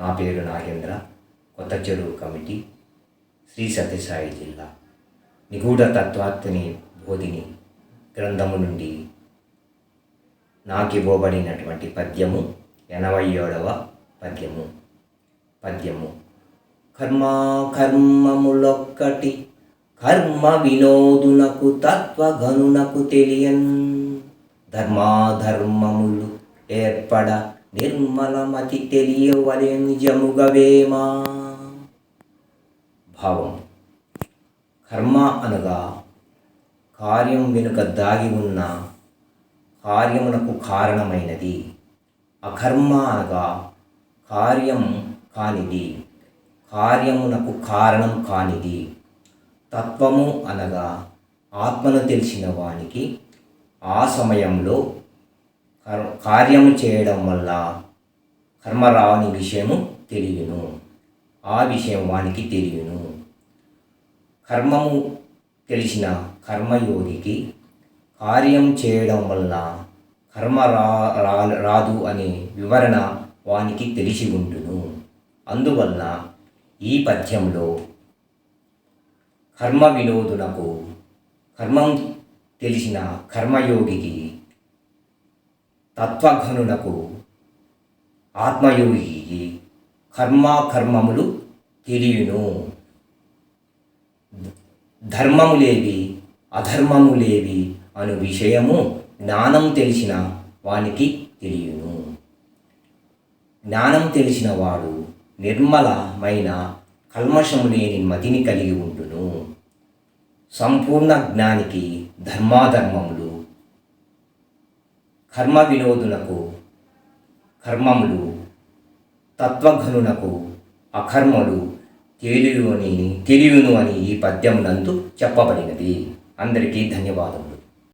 నా పేరు నాగేంద్ర కొత్త చెరువు కమిటీ శ్రీ సత్యసాయి జిల్లా. నిగూఢ తత్వాత్ని బోధిని గ్రంథము నుండి నాకు ఇవ్వబడినటువంటి పద్యము ఎనభై ఏడవ పద్యము. పద్యము. కర్మ కర్మములొక్కటి కర్మ వినోదునకు తత్వగనునకు తెలియన్. ధర్మాధర్మములు ఏర్పడ నిర్మలమతి తెలియవలే నిజముగవేమా భావం. కర్మ అనగా కార్యం వెనుక దాగి ఉన్న కార్యమునకు కారణమైనది. అకర్మ అనగా కార్యం కానిది కార్యమునకు కారణం కానిది. తత్వము అనగా ఆత్మను తెలిసిన వానికి ఆ సమయంలో కార్యము చేయడం వల్ల కర్మ రాని విషయము తెలియను. ఆ విషయం వానికి తెలియను. కర్మము తెలిసిన కర్మయోగికి కార్యం చేయడం వల్ల కర్మ రా రా- రాదు అనే వివరణ వానికి తెలిసి ఉండును. అందువల్ల ఈ పద్యంలో కర్మ వినోదునకు కర్మం తెలిసిన కర్మయోగికి తత్వఘనునకు ఆత్మయోగికి కర్మాకర్మములు తెలియను. ధర్మములేవి అధర్మములేవి అను విషయము జ్ఞానం తెలిసిన వానికి తెలియను. జ్ఞానం తెలిసిన వాడు నిర్మలమైన కల్మషము లేని మతిని కలిగి ఉండును. సంపూర్ణ జ్ఞానికి ధర్మాధర్మములు కర్మ వినోదునకు కర్మములు తత్వఘనునకు అకర్మలు తెలియని తెలియను అని ఈ పద్యం నందు చెప్పబడినది. అందరికీ ధన్యవాదములు.